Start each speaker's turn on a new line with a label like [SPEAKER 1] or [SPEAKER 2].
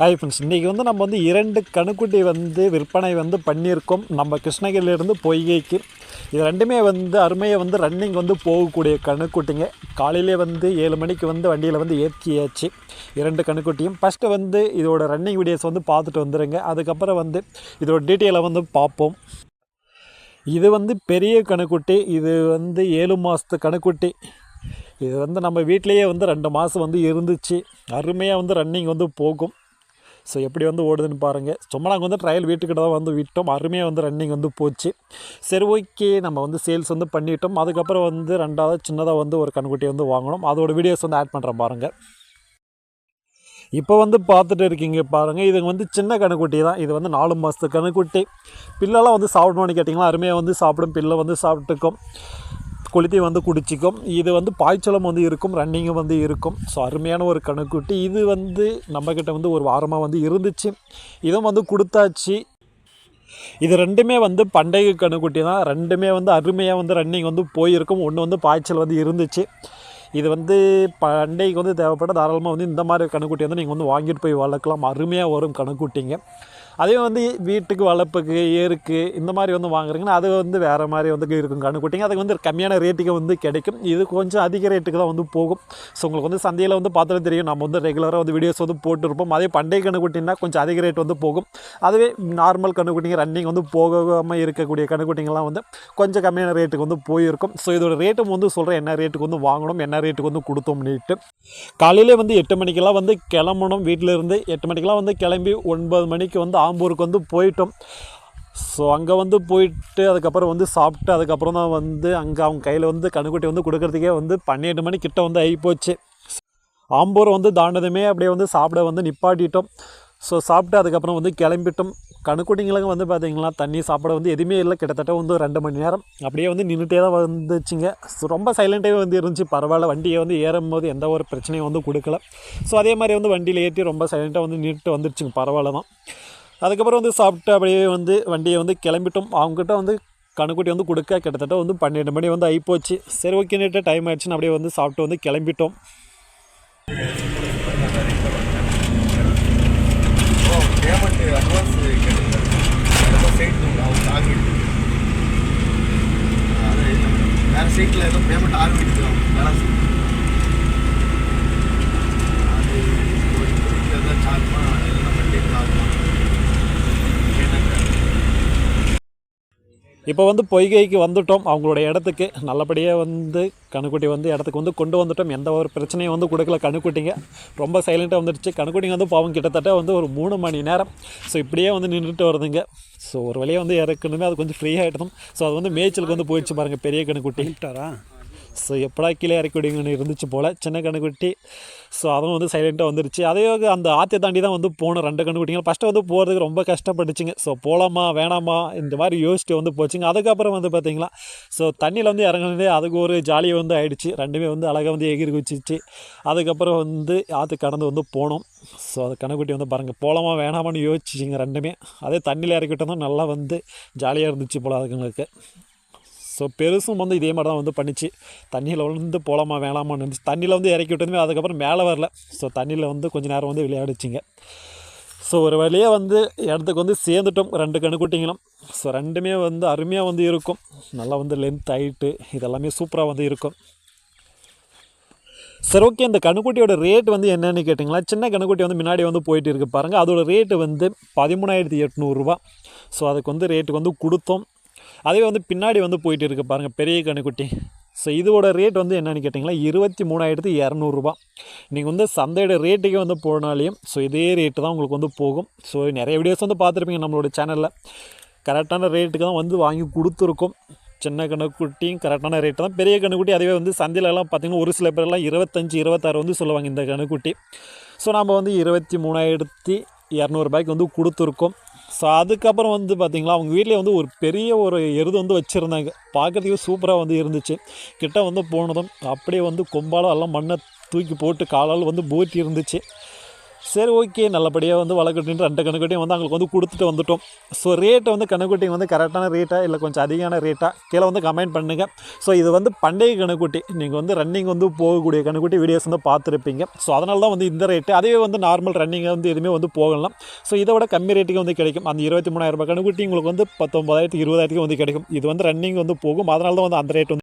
[SPEAKER 1] Hi friends இன்றைக்கி வந்து நம்ம வந்து இரண்டு கணுக்குட்டி வந்து விற்பனை வந்து பண்ணியிருக்கோம். நம்ம கிருஷ்ணகிரியிலேருந்து பொய்கைக்கு. இது ரெண்டுமே வந்து அருமையை வந்து ரன்னிங் வந்து போகக்கூடிய கணுக்குட்டிங்க. காலையிலே வந்து ஏழு மணிக்கு வந்து வண்டியில் வந்து ஏற்றியாச்சு இரண்டு கணுக்குட்டியும். ஃபஸ்ட்டு வந்து இதோட ரன்னிங் வீடியோஸ் வந்து பார்த்துட்டு வந்துடுங்க அதுக்கப்புறம் வந்து இதோட டீட்டெயிலை வந்து பார்ப்போம். இது வந்து பெரிய கணுக்குட்டி. இது வந்து ஏழு மாதத்து கணுக்குட்டி. இது வந்து நம்ம வீட்டிலையே வந்து ரெண்டு மாதம் வந்து இருந்துச்சு. அருமையாக வந்து ரன்னிங் வந்து போகும். ஸோ எப்படி வந்து ஓடுதுன்னு பாருங்கள் சும்மா நாங்கள் வந்து ட்ரையல் வீட்டுக்கிட்ட தான் வந்து விட்டோம். அருமையாக வந்து ரன்னிங் வந்து போச்சு. சரி ஓகே நம்ம வந்து சேல்ஸ் வந்து பண்ணிட்டோம். அதுக்கப்புறம் வந்து ரெண்டாவது சின்னதாக வந்து ஒரு கண்குட்டி வந்து வாங்கணும். அதோட வீடியோஸ் வந்து ஆட் பண்ணுறேன் பாருங்கள் இப்போ வந்து பார்த்துட்டு இருக்கீங்க பாருங்கள் இது வந்து சின்ன கணுக்குட்டி தான். இது வந்து நாலு மாதத்து கணுக்குட்டி பில்லெல்லாம் வந்து சாப்பிடணும்னு கேட்டிங்கன்னா அருமையாக வந்து சாப்பிடும். பில்லை வந்து சாப்பிட்டுக்கும். கொளுத்தி வந்து குடிச்சிக்கும். இது வந்து பாய்ச்சலும் வந்து இருக்கும் ரன்னிங்கும் வந்து இருக்கும். ஸோ அருமையான ஒரு கணுக்குட்டி. இது வந்து நம்மக்கிட்ட வந்து ஒரு வாரமாக வந்து இருந்துச்சு. இதுவும் வந்து கொடுத்தாச்சு. இது ரெண்டுமே வந்து பண்டைய கணுக்குட்டி தான். ரெண்டுமே வந்து அருமையாக வந்து ரன்னிங் வந்து போயிருக்கும். ஒன்று வந்து பாய்ச்சல் வந்து இருந்துச்சு. இது வந்து பண்டைக்கு வந்து தேவைப்பட்ட தாராளமாக வந்து இந்த மாதிரி கணுக்குட்டி வந்து நீங்கள் வந்து வாங்கிட்டு போய் வளர்க்கலாம். அருமையாக வரும் கணுக்குட்டிங்க. அதே வந்து வீட்டுக்கு வளர்ப்புக்கு ஏருக்கு இந்த மாதிரி வந்து வாங்குறீங்கன்னா அது வந்து வேறு மாதிரி வந்து இருக்கும். கணுக்குட்டிங்க அதுக்கு வந்து கம்மியான ரேட்டுக்கு வந்து கிடைக்கும். இது கொஞ்சம் அதிக ரேட்டுக்கு தான் வந்து போகும். ஸோ உங்களுக்கு வந்து சந்தையில் வந்து பார்த்தாலே தெரியும். நம்ம வந்து ரெகுலராக வந்து வீடியோஸ் வந்து போட்டுருப்போம். அதே பண்டைய கணுக்குட்டின்னா கொஞ்சம் அதிக ரேட் வந்து போகும். அதுவே நார்மல் கணுக்குட்டிங்க ரன்னிங் வந்து போகாமல் இருக்கக்கூடிய கணுக்குட்டிங்கெல்லாம் வந்து கொஞ்சம் கம்மியான ரேட்டுக்கு வந்து போயிருக்கும். ஸோ இதோட ரேட்டும் வந்து சொல்கிறேன் என்ன ரேட்டுக்கு வந்து வாங்கணும் என்ன ரேட்டுக்கு வந்து கொடுத்தோம்னுட்டு. காலையிலே வந்து எட்டு மணிக்கெல்லாம் வந்து கிளம்பணும். வீட்டில் இருந்து எட்டு மணிக்கெல்லாம் வந்து கிளம்பி ஒன்பது மணிக்கு வந்து ஆம்பூருக்கு வந்து போயிட்டோம். ஸோ அங்கே வந்து போயிட்டு அதுக்கப்புறம் வந்து சாப்பிட்டு அதுக்கப்புறம் தான் வந்து அங்கே அவங்க கையில் வந்து கணுக்குட்டி வந்து கொடுக்கறதுக்கே வந்து பன்னெண்டு மணி கிட்ட வந்து ஆகிப்போச்சு ஆம்பூர் வந்து தாண்டதுமே அப்படியே வந்து சாப்பிட வந்து நிப்பாட்டிட்டோம். ஸோ சாப்பிட்டு அதுக்கப்புறம் வந்து கிளம்பிட்டோம். கணுக்குட்டிங்களுக்கு வந்து பார்த்திங்கன்னா தண்ணி சாப்பிட வந்து எதுவுமே இல்லை. கிட்டத்தட்ட வந்து ஒரு ரெண்டு மணி நேரம் அப்படியே வந்து நின்றுட்டே தான் வந்துச்சுங்க. ஸோ ரொம்ப சைலண்ட்டாகவே வந்து இருந்துச்சு. பரவாயில்ல வண்டியை வந்து ஏறும்போது எந்த ஒரு பிரச்சனையும் வந்து கொடுக்கல. ஸோ அதே மாதிரி வந்து வண்டியில் ஏற்றி ரொம்ப சைலண்ட்டாக வந்து நின்றுட்டு வந்துருச்சுங்க. பரவாயில்ல தான். அதுக்கப்புறம் வந்து சாப்பிட்டு அப்படியே வந்து வண்டியை வந்து கிளம்பிட்டோம். அவங்ககிட்ட வந்து கணுக்குட்டி வந்து கொடுக்க கிட்டத்தட்ட வந்து பன்னெண்டு மணி வந்து ஆகிப்போச்சு சரி ஓகேன்னுட்டு டைம் ஆயிடுச்சுன்னு அப்படியே வந்து சாப்பிட்டு வந்து கிளம்பிட்டோம்.
[SPEAKER 2] பேமெண்ட் அட்வான்ஸ்
[SPEAKER 1] இப்போ வந்து பொய்கைக்கு வந்துட்டோம். அவங்களோட இடத்துக்கு நல்லபடியாக வந்து கணுக்குட்டி வந்து இடத்துக்கு வந்து கொண்டு வந்துட்டோம். எந்த ஒரு பிரச்சனையும் வந்து கொடுக்கல கணுக்குட்டிங்க ரொம்ப சைலண்ட்டாக வந்துடுச்சு கணுக்குட்டிங்க வந்து பாவம் கிட்டத்தட்ட வந்து ஒரு மூணு மணி நேரம். ஸோ இப்படியே வந்து நின்றுட்டு வருதுங்க. ஸோ ஒரு வழியாக வந்து இறக்கணுமே. அது கொஞ்சம் ஃப்ரீ ஆகிட்டதும் ஸோ அது வந்து மேய்ச்சலுக்கு வந்து போயிடுச்சு பாருங்கள் பெரிய கணுக்குட்டி ஸோ எப்படா கீழே இறக்கி விடுங்கன்னு இருந்துச்சு போல். சின்ன கண்ணுக்குட்டி. ஸோ அதுவும் வந்து சைலண்ட்டாக வந்துருச்சு. அதே அந்த ஆற்றை தாண்டி தான் வந்து போனோம் ரெண்டு கண்ணுக்குட்டிங்க ஃபஸ்ட்டு வந்து போகிறதுக்கு ரொம்ப கஷ்டப்பட்டுச்சுங்க. ஸோ போகலாமா வேணாமா இந்த மாதிரி யோசிச்சுட்டு வந்து போச்சுங்க. அதுக்கப்புறம் வந்து பார்த்திங்களா ஸோ தண்ணியில் வந்து இறங்குனதே அதுக்கு ஒரு ஜாலியாக வந்து ஆயிடுச்சு. ரெண்டுமே வந்து அழகாக வந்து எகிரி குச்சிச்சு. அதுக்கப்புறம் வந்து ஆற்று கடந்து வந்து போனோம். ஸோ அது கணுக்குட்டி வந்து பாருங்கள் போகலாமா வேணாமான்னு யோசிச்சிச்சிங்க ரெண்டுமே. அதே தண்ணியில் இறக்கிட்டோம் நல்லா வந்து ஜாலியாக இருந்துச்சு போல் அதுங்களுக்கு. ஸோ பெருசும் வந்து இதே மாதிரி தான் வந்து பண்ணிச்சு. தண்ணியில் விழுந்து போகலாமா வேணாமான்னு இருந்துச்சு தண்ணியில் வந்து இறக்கி விட்டதுமே அதுக்கப்புறம் மேலே வரல. ஸோ தண்ணியில் வந்து கொஞ்சம் நேரம் வந்து விளையாடிச்சிங்க. ஸோ ஒரு வழியாக வந்து இடத்துக்கு வந்து சேர்ந்துட்டோம். ரெண்டு கணுக்குட்டிங்களும் ஸோ ரெண்டுமே வந்து அருமையாக வந்து இருக்கும். நல்லா வந்து லென்த் ஹைட்டு இதெல்லாமே சூப்பராக வந்து இருக்கும். சரி ஓகே இந்த கணுக்குட்டியோட ரேட் வந்து என்னென்னு கேட்டிங்களா? சின்ன கணுக்குட்டி வந்து முன்னாடி வந்து போயிட்டு இருக்கு பாருங்கள் அதோட ரேட்டு வந்து பதிமூணாயிரத்தி எட்நூறுரூவா ஸோ அதுக்கு வந்து ரேட்டுக்கு வந்து கொடுத்தோம். அதே வந்து பின்னாடி வந்து போயிட்டு இருக்குது பாருங்கள் பெரிய கணுக்குட்டி ஸோ இதோட ரேட் வந்து என்னென்னு கேட்டிங்களா இருபத்தி மூணாயிரத்தி இரநூறுபா நீங்கள் வந்து சந்தையோட ரேட்டுக்கே வந்து போனாலையும் ஸோ இதே ரேட்டு தான் உங்களுக்கு வந்து போகும். ஸோ நிறைய வீடியோஸ் வந்து பார்த்துருப்பீங்க நம்மளோட சேனலில் கரெக்டான ரேட்டுக்கு தான் வந்து வாங்கி கொடுத்துருக்கோம். சின்ன கணுக்குட்டியும் கரெக்டான ரேட்டு தான். பெரிய கணுக்குட்டி அதுவே வந்து சந்தையிலலாம் பார்த்திங்கன்னா ஒரு சில பேர்லாம் இருபத்தஞ்சி இருபத்தாறு வந்து சொல்லுவாங்க இந்த கணுக்குட்டி ஸோ நம்ம வந்து இருபத்தி மூணாயிரத்தி இரநூறுபாய்க்கு வந்து கொடுத்துருக்கோம். ஸோ அதுக்கப்புறம் வந்து பார்த்திங்களா அவங்க வீட்டிலே வந்து ஒரு பெரிய ஒரு எருது வந்து வச்சுருந்தாங்க. பார்க்குறதுக்கு சூப்பராக வந்து இருந்துச்சு. கிட்ட வந்து போனதும் அப்படியே வந்து கொம்பால் எல்லாம் மண்ணை தூக்கி போட்டு காலால் வந்து பூட்டி இருந்துச்சு சரி ஓகே நல்லபடியாக வந்து வளர்க்கட்டின்னு ரெண்டு கணுக்குட்டியும் வந்து அவங்களுக்கு வந்து கொடுத்துட்டு வந்துட்டோம். ஸோ ரேட்டு வந்து கணக்குட்டி வந்து கரெக்டான ரேட்டா இல்லை கொஞ்சம் அதிகமான ரேட்டா கீழே வந்து கமெண்ட் பண்ணுங்கள் ஸோ இது வந்து பண்டைய கணக்குட்டி நீங்கள் வந்து ரன்னிங் வந்து போகக்கூடிய கணக்குட்டி வீடியோஸ் வந்து பார்த்துருப்பீங்க. ஸோ அதனால தான் வந்து இந்த ரேட்டு அதே வந்து நார்மல் ரன்னிங்காக வந்து எதுவுமே வந்து போகலாம். ஸோ இதை விட கம்மி ரேட்டுக்கு வந்து கிடைக்கும். அந்த இருபத்தி மூணாயிரம் ரூபாய் கணக்குட்டி உங்களுக்கு வந்து பத்தொம்பதாயிரத்து இருபதாயிரத்துக்கு வந்து கிடைக்கும். இது வந்து ரன்னிங் வந்து போகும். அதனால தான் வந்து அந்த ரேட் வந்து